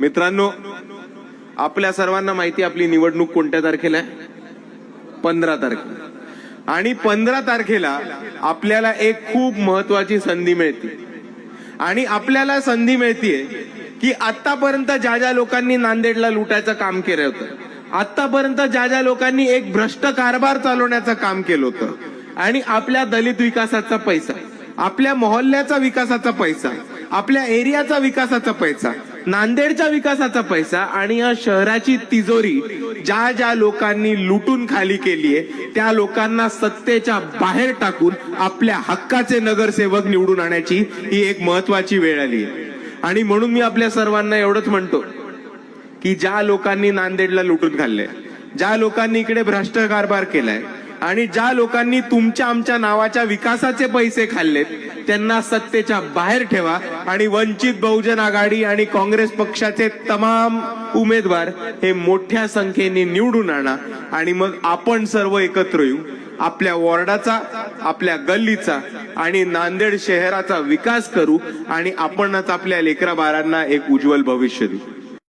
मित्रांनो आपल्या सर्वांना माहिती आहे आपली निवडणूक कोणत्या तारखेला आहे? पंधरा तारखेला आणि पंधरा तारखेला आपल्याला एक खूप महत्वाची संधी मिळते. आणि आपल्याला संधी मिळतीये की आतापर्यंत ज्या ज्या लोकांनी नांदेडला लुटायचं काम केलं होतं आतापर्यंत ज्या ज्या लोकांनी एक भ्रष्ट कारभार चालवण्याचं काम केलं होतं आणि आपल्या दलित विकासाचा पैसा आपल्या मोहल्ल्याचा विकासाचा पैसा आपल्या एरियाचा विकासाचा पैसा नांदेडच्या विकासाचा पैसा आणि या शहराची तिजोरी ज्या ज्या लोकांनी लुटून खाली केली आहे त्या लोकांना सत्तेच्या बाहेर टाकून आपल्या हक्काचे नगरसेवक निवडून आणायची ही एक महत्वाची वेळ आली. आहे आणि म्हणून मी आपल्या सर्वांना एवढंच म्हणतो की ज्या लोकांनी नांदेडला लुटून खाल्लंय ज्या लोकांनी इकडे भ्रष्ट कारभार केलाय आणि ज्या लोकांनी तुमच्या आमच्या नावाच्या विकासाचे पैसे खाल्लेत त्यांना सत्तेच्या बाहेर ठेवा आणि वंचित बहुजन आघाडी आणि काँग्रेस पक्षाचे तमाम उमेदवार हे मोठ्या संख्येने निवडून आणा. आणि मग आपण सर्व एकत्र येऊ. आपल्या वॉर्डाचा आपल्या गल्लीचा आणि नांदेड शहराचा विकास करू आणि आपणच आपल्या लेकरा बाळांना एक उज्ज्वल भविष्य देऊ.